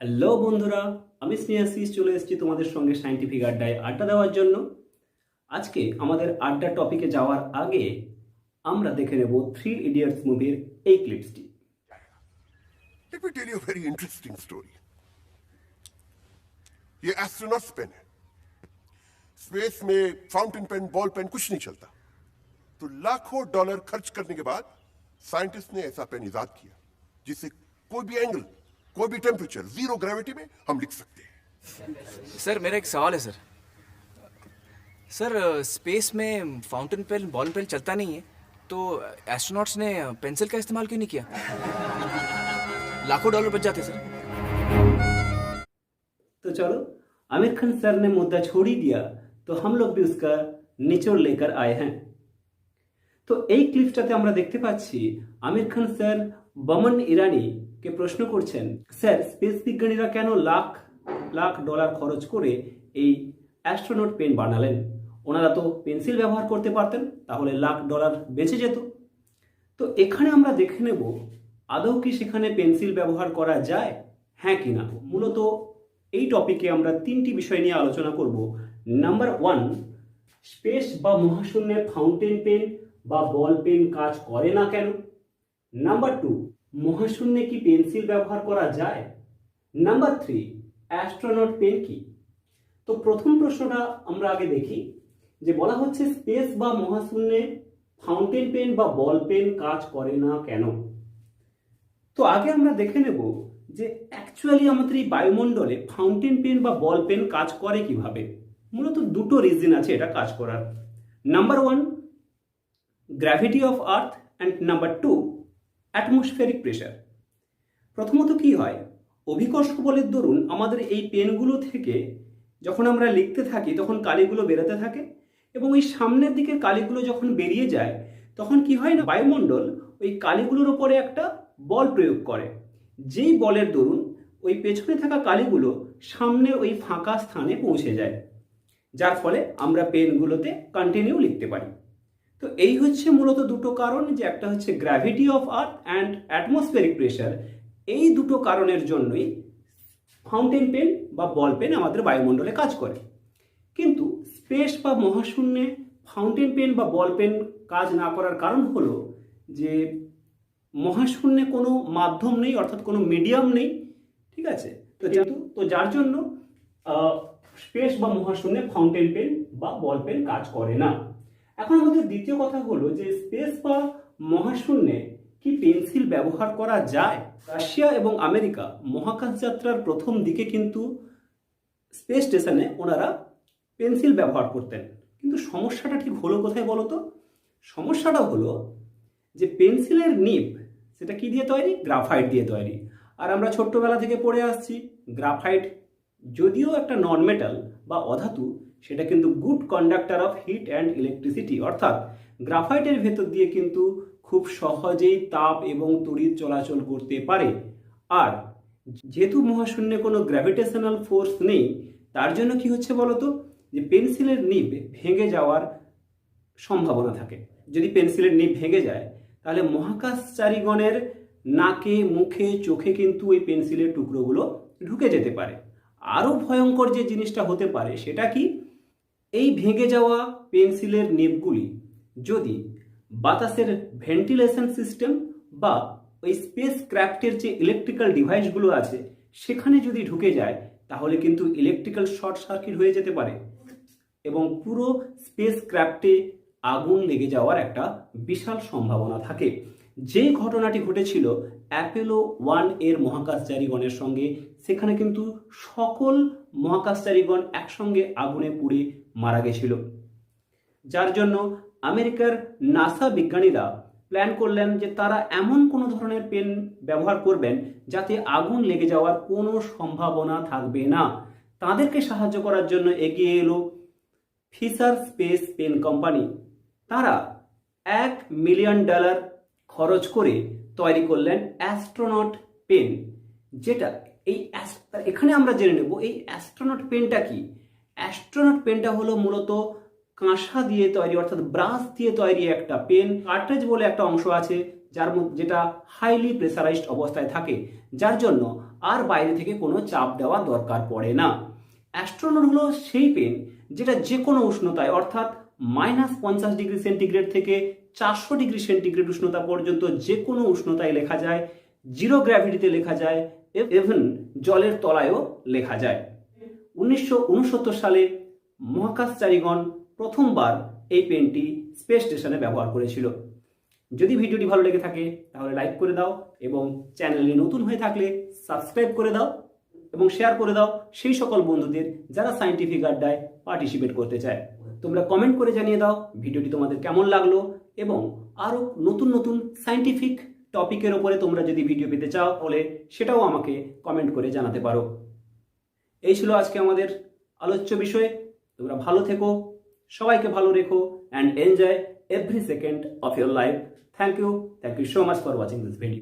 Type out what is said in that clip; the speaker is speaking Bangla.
হ্যালো বন্ধুরা আমি স্নেহাশিস চলে এসেছি তোমাদের সঙ্গে সাইন্টিফিক আড্ডায় আড্ডা দেওয়ার জন্য আজকে আমাদের আড্ডা টপিকে যাওয়ার আগে আমরা দেখে নেব থ্রি ইডিয়টস মুভির এই ক্লিপসটি Let me tell you a very interesting story. ये एस्ट्रोनॉट्स पेन है स्पेस में फाउंटेन पेन बॉल पेन कुछ नहीं चलता तो लाखों डॉलर खर्च करने के बाद साइंटिस्ट ने ऐसा पेन इजाद किया जिससे कोई भी एंगल कोई भी टेम्परेचर जीरो ग्रेविटी में हम लिख सकते हैं सर मेरा एक सवाल है सर सर स्पेस में फाउंटेन पेन बॉल पेन चलता नहीं है तो एस्ट्रोनॉट्स ने पेंसिल का इस्तेमाल क्यों नहीं किया लाखों डॉलर बच जाते सर तो चलो आमिर खान सर ने मुद्दा छोड़ ही दिया तो हम लोग भी उसका निचोड़ लेकर आए हैं তো এই ক্লিপটাতে আমরা দেখতে পাচ্ছি আমির খান স্যার বমন ইরানিকে প্রশ্ন করছেন, স্যার, স্পেস বিজ্ঞানীরা কেন লাখ লাখ ডলার খরচ করে এই অ্যাস্ট্রোনট পেন বানালেন? ওনারা তো পেন্সিল ব্যবহার করতে পারতেন, তাহলে লাখ ডলার বেঁচে যেত। তো এখানে আমরা দেখে নেব, আদৌ কি সেখানে পেন্সিল ব্যবহার করা যায়? হ্যাঁ কি না? মূলত এই টপিকে আমরা তিনটি বিষয় নিয়ে আলোচনা করব। নাম্বার ওয়ান, স্পেস বা মহাশূন্যে ফাউন্টেন পেন বা বল পেন কাজ করে না কেন? নাম্বার টু মহাশূন্যে কি পেন্সিল ব্যবহার করা যায়? নাম্বার থ্রি অ্যাস্ট্রোনট পেন কি? তো প্রথম প্রশ্নটা আমরা আগে দেখি, যে বলা হচ্ছে স্পেস বা মহাশূন্যে ফাউন্টেন পেন বা বল পেন কাজ করে না কেন? তো আগে আমরা দেখে নেব যে অ্যাকচুয়ালি আমাদের এই বায়ুমণ্ডলে ফাউন্টেন পেন বা বল পেন কাজ করে কীভাবে। মূলত দুটো রিজন আছে এটা কাজ করার। Number one gravity of earth and number two atmospheric pressure প্রথমত কি হয়? অভিকর্ষ বলের দরুন আমাদের এই পেনগুলো থেকে যখন আমরা লিখতে থাকি, তখন কালিগুলো বেরোতে থাকে এবং ওই সামনের দিকে কালিগুলো যখন বেরিয়ে যায়, তখন কি হয় না, বায়ুমণ্ডল ওই কালিগুলোর ওপরে একটা বল প্রয়োগ করে। যেই বলের দরুন ওই পেছনে থাকা কালিগুলো সামনের ওই ফাঁকা স্থানে পৌঁছে যায়। যার ফলে আমরা পেনগুলোতে কন্টিনিউ লিখতে পারি। তো এই হচ্ছে মূলত দুটো কারণ, যে একটা হচ্ছে gravity of earth and atmospheric pressure এই দুটো কারণের জন্যই ফাউন্টেন পেন বা বল পেন আমাদের বায়ুমণ্ডলে কাজ করে। কিন্তু স্পেস বা মহাশূন্যে ফাউন্টেন পেন বা বল পেন কাজ না করার কারণ হলো যে মহাশূন্যে কোনো মাধ্যম নেই, অর্থাৎ কোনো মিডিয়াম নেই, ঠিক আছে? তো যেহেতু, তো যার জন্য স্পেস বা মহাশূন্যে ফাউন্টেন পেন বা বল পেন কাজ করে না। এখন আমাদের দ্বিতীয় কথা হলো যে স্পেস বা মহাশূন্যে কি পেন্সিল ব্যবহার করা যায়? রাশিয়া এবং আমেরিকা মহাকাশ যাত্রার প্রথম দিকে কিন্তু স্পেস স্টেশনে ওনারা পেন্সিল ব্যবহার করতেন। কিন্তু সমস্যাটা ঠিক হলো কোথায় বলো তো সমস্যাটা হলো যে পেন্সিলের নিপ সেটা কি দিয়ে তৈরি? গ্রাফাইট দিয়ে তৈরি। আর আমরা ছোট্টবেলা থেকে পড়ে আসছি, গ্রাফাইট যদিও একটা নন মেটাল বা অধাতু সেটা কিন্তু good conductor of heat and electricity অর্থাৎ গ্রাফাইটের ভেতর দিয়ে কিন্তু খুব সহজেই তাপ এবং তড়িৎ চলাচল করতে পারে। আর যেহেতু মহাশূন্যে কোনো গ্র্যাভিটেশনাল ফোর্স নেই, তার জন্য কি হচ্ছে বলতো? যে পেন্সিলের নিব ভেঙে যাওয়ার সম্ভাবনা থাকে। যদি পেন্সিলের নিব ভেঙে যায়, তাহলে মহাকাশচারীগণের নাকে, মুখে, চোখে কিন্তু ওই পেন্সিলের টুকরোগুলো ঢুকে যেতে পারে। আরও ভয়ঙ্কর যে জিনিসটা হতে পারে, সেটা কি? এই ভেঙে যাওয়া পেন্সিলের নিবগুলি যদি বাতাসের ভেন্টিলেশন সিস্টেম বা ওই স্পেস ক্রাফটের যে ইলেকট্রিক্যাল ডিভাইসগুলো আছে, সেখানে যদি ঢুকে যায়, তাহলে কিন্তু ইলেকট্রিক্যাল শর্ট সার্কিট হয়ে যেতে পারে এবং পুরো স্পেস ক্রাফটে আগুন লেগে যাওয়ার একটা বিশাল সম্ভাবনা থাকে। যে ঘটনাটি ঘটেছিল অ্যাপেলো ওয়ানের মহাকাশচারীগণের সঙ্গে, সেখানে কিন্তু সকল মহাকাশচারীগণ একসঙ্গে আগুনে পুড়ে মারা গেছিল। যার জন্য আমেরিকার নাসা বিজ্ঞানীরা প্ল্যান করলেন যে তারা এমন কোনো ধরনের পেন ব্যবহার করবেন যাতে আগুন লেগে যাওয়ার কোনো সম্ভাবনা থাকবে না। তাদেরকে সাহায্য করার জন্য এগিয়ে এলো ফিসার স্পেস পেন কোম্পানি তারা এক মিলিয়ন ডলার খরচ করে তৈরি করলেন অ্যাস্ট্রোনট পেন যেটা এই এখানে আমরা জেনে নেব, এই অ্যাস্ট্রোনট পেনটা কি? অ্যাস্ট্রোনট পেনটা হলো মূলত কাঁসা দিয়ে তৈরি, অর্থাৎ ব্রাশ দিয়ে তৈরি একটা পেন। কার্ট্রেজ বলে একটা অংশ আছে, যার যেটা হাইলি প্রেসারাইজড অবস্থায় থাকে, যার জন্য আর বাইরে থেকে কোনো চাপ দেওয়া দরকার পড়ে না। অ্যাস্ট্রোনট হলো সেই পেন যেটা যে কোনো উষ্ণতায়, অর্থাৎ মাইনাস পঞ্চাশ ডিগ্রি সেন্টিগ্রেড থেকে চারশো ডিগ্রি সেন্টিগ্রেড উষ্ণতা পর্যন্ত যে কোনো উষ্ণতায় লেখা যায় জিরো গ্র্যাভিটিতে লেখা যায় ইভেন জলের তলায়ও লেখা যায়। উনিশশো উনসত্তর সালে মহাকাশচারীগণ প্রথমবার এই পেনটি স্পেস স্টেশনে ব্যবহার করেছিল। যদি ভিডিওটি ভালো লেগে থাকে, তাহলে লাইক করে দাও এবং চ্যানেলে নতুন হয়ে থাকলে সাবস্ক্রাইব করে দাও এবং শেয়ার করে দাও সেই সকল বন্ধুদের যারা সাইন্টিফিক আড্ডায় পার্টিসিপেট করতে চায়। তোমরা কমেন্ট করে জানিয়ে দাও ভিডিওটি তোমাদের কেমন লাগল এবং আরও নতুন নতুন সাইন্টিফিক টপিকের ওপরে তোমরা যদি ভিডিও পেতে চাও, তাহলে সেটাও আমাকে কমেন্ট করে জানাতে পারো। এই ছিল আজকে আমাদের আলোচ্য বিষয়। তোমরা ভালো থেকো, সবাইকে ভালো রেখো and enjoy every second of your life thank you thank you so much for watching this video